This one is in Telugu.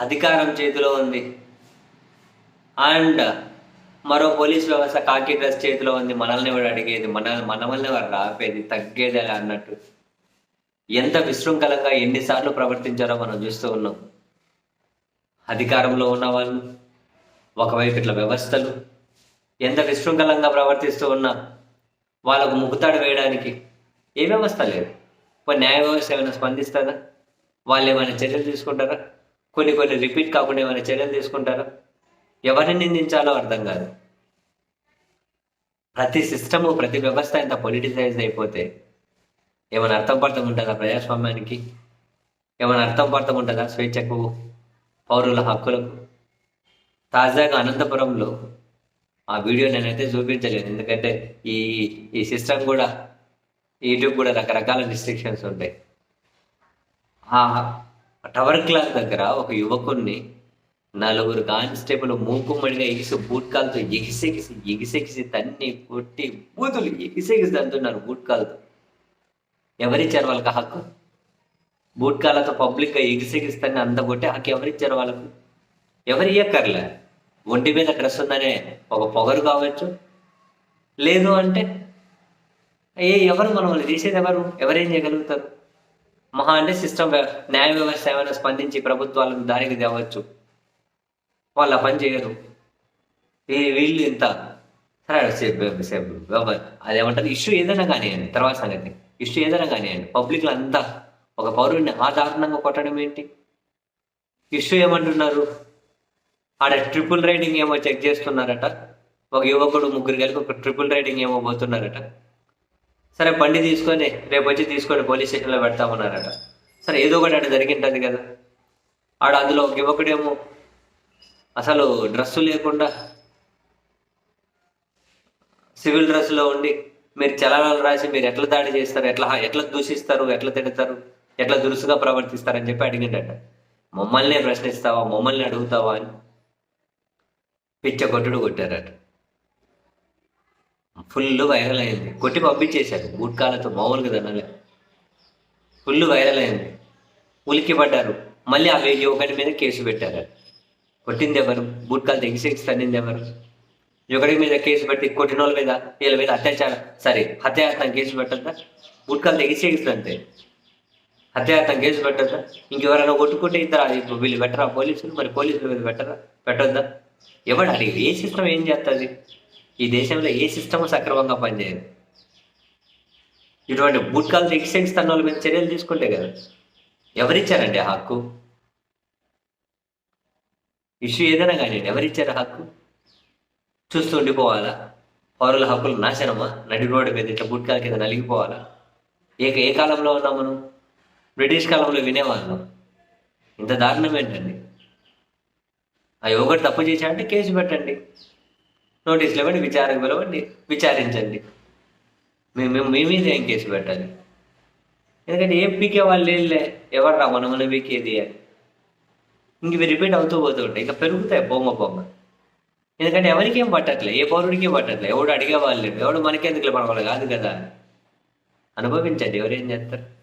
అధికారం చేతిలో ఉంది. అండ్ మరో పోలీస్ వ్యవస్థ కాకి డ్రెస్ చేతిలో ఉంది. మనల్ని కూడా అడిగేది? మన మనమల్ని వల్లనే ఆపేది రాపేది? తగ్గేది అలా అన్నట్టు. ఎంత విశృంఖలంగా ఎన్నిసార్లు ప్రవర్తించారో మనం చూస్తూ ఉన్నాం. అధికారంలో ఉన్న వాళ్ళు ఒకవైపు ఇట్లా వ్యవస్థలు ఎంత విశృంఖలంగా ప్రవర్తిస్తూ ఉన్నా వాళ్ళకు ముక్కుతాడు వేయడానికి ఏ వ్యవస్థ లేదు. ఇప్పుడు న్యాయ వ్యవస్థ ఏమైనా స్పందిస్తుందా? వాళ్ళు ఏమైనా చర్యలు తీసుకుంటారా? కొన్ని కొన్ని రిపీట్ కాకుండా ఏమైనా చర్యలు తీసుకుంటారా? ఎవరిని నిందించాలో అర్థం కాదు. ప్రతి సిస్టము ప్రతి వ్యవస్థ ఇంత పొలిటిసైజ్ అయిపోతే ఏమైనా అర్థం పర్థం ఉంటుందా ప్రజాస్వామ్యానికి? ఏమైనా అర్థం పర్థం ఉంటుందా స్వేచ్ఛకు పౌరుల హక్కులకు? తాజాగా అనంతపురంలో ఆ వీడియో నేనైతే చూపించలేదు. ఎందుకంటే ఈ ఈ సిస్టమ్ కూడా యూట్యూబ్ కూడా రకరకాల రిస్ట్రిక్షన్స్ ఉంటాయి. టవర్ క్లాక్ దగ్గర ఒక యువకుడిని నలుగురు కానిస్టేబుల్ మూకుమ్మడిగా ఎగిసి బూట్కాలతో ఎగిసెగిసి ఎగిసెగిసి తన్ని కొట్టి బూతులు ఎగిసెగిసి అంటున్నారు బూట్కాలతో. ఎవరిచ్చారు వాళ్ళకి హక్కు? బూట్కాలతో పబ్లిక్గా ఎగిసెగిస్తాన్ని అంత కొట్టి హక్కు ఎవరిచ్చారు వాళ్ళకు? ఎవరు ఇయ్యక్కర్లే. ఒంటి మీద డ్రెస్ ఉందనే ఒక పొగరు కావచ్చు. లేదు అంటే ఏ ఎవరు మనం తీసేది చేసేది ఎవరు? ఎవరేం చేయగలుగుతారు? మహా అంటే సిస్టమ్ న్యాయ వ్యవస్థ ఏమైనా స్పందించి ప్రభుత్వాలను దారికి తేవచ్చు వాళ్ళు పని చేయరు. వీళ్ళు ఇంత సరే సే- అదేమంటారు? ఇష్యూ ఏదైనా కానివ్వండి తర్వాత సంగతి. ఇష్యూ ఏదైనా కానివ్వండి పబ్లిక్లో అంతా ఒక పౌరుడిని ఆ దారుణంగా కొట్టడం ఏంటి? ఇష్యూ ఏమంటున్నారు? ఆడ ట్రిపుల్ రైడింగ్ ఏమో చెక్ చేస్తున్నారట. ఒక యువకుడు ముగ్గురు కలిపి ఒక ట్రిపుల్ రైడింగ్ ఏమో పోతున్నారట. సరే బండి తీసుకొని రేపు వచ్చి తీసుకొని పోలీస్ స్టేషన్లో పెడతామన్నారట. సరే ఏదో ఒకటి ఆడ జరిగింటుంది కదా. ఆడ అందులో ఒక యువకుడేమో అసలు డ్రెస్సు లేకుండా సివిల్ డ్రెస్లో ఉండి మీరు చలనాలు రాసి మీరు ఎట్లా దాడి చేస్తారు ఎట్లా ఎట్లా దూషిస్తారు ఎట్లా తిడతారు ఎట్లా దురుసుగా ప్రవర్తిస్తారని చెప్పి అడిగిండట. మమ్మల్నే ప్రశ్నిస్తావా మమ్మల్ని అడుగుతావా అని పిచ్చ కొట్టుడు కొట్టారట. ఫుల్ వైరల్ అయింది. కొట్టి పంపించేశారు. గుట్కాలతో మామూలుగా తినలే ఫుల్ వైరల్ అయింది. ఉలిక్కి పడ్డారు మళ్ళీ ఆ వే- యువకుడి మీద కేసు పెట్టారు. కొట్టింది ఎవరు? బూట్కాలు తెగిసేసి తన్నింది ఎవరు? యువకుడి మీద కేసు పెట్టి కొట్టిన వాళ్ళ మీద వీళ్ళ మీద అత్యాచారం. సరే హత్యాయత్నం కేసు పెట్టద్దా? బూట్కాలు తెగిసేస్తుంటే హత్యాయత్నం కేసు పెట్టద్దా? ఇంకెవరైనా కొట్టుకుంటే ఇద్దరు ఇప్పుడు వీళ్ళు పెట్టరా? పోలీసులు? మరి పోలీసుల మీద పెట్టరా? పెట్టొద్దా? ఎవడు అడిగి? ఏ సిస్టమ్ ఏం చేస్తుంది ఈ దేశంలో ఏ సిస్టమ్ సక్రమంగా పనిచేయదు. ఇటువంటి బూట్కాలు తన వాళ్ళ మీద చర్యలు తీసుకుంటే కదా ఎవరిచ్చారండి ఆ హక్కు? ఇష్యూ ఏదైనా కానీ ఎవరిచ్చారు హక్కు? చూస్తూ ఉండిపోవాలా? పౌరుల హక్కులు నాశనమా? నడి రోడ్డు మీద ఇట్లా బుట్కాల కింద నలిగిపోవాలా? ఏ ఏ కాలంలో ఉన్నాం మనం? బ్రిటిష్ కాలంలో వినేవాళ్ళం ఇంత దారుణం ఏంటండి? ఆ యువకుడు తప్పు చేశాడంటే కేసు పెట్టండి. నోటీసులు ఇవ్వండి విచారణ పిలవండి విచారించండి. మేము మేము మీ మీద ఏం కేసు పెట్టాలి? ఎందుకంటే ఏం పీకే వాళ్ళు లేదులే ఎవర్రా మనం మనం పీకేది అని. ఇంక ఇవి రిపీట్ అవుతూ పోతూ ఉంటాయి ఇంకా పెరుగుతాయి బొమ్మ బొమ్మ. ఎందుకంటే ఎవరికి ఏం పట్టట్లే ఏ పౌరుడికి పట్టట్లే ఎవడు అడిగే వాళ్ళు ఎవడు మనకెందుకులే మన వాళ్ళు కాదు కదా. అనుభవించండి ఎవరేం చేస్తారు?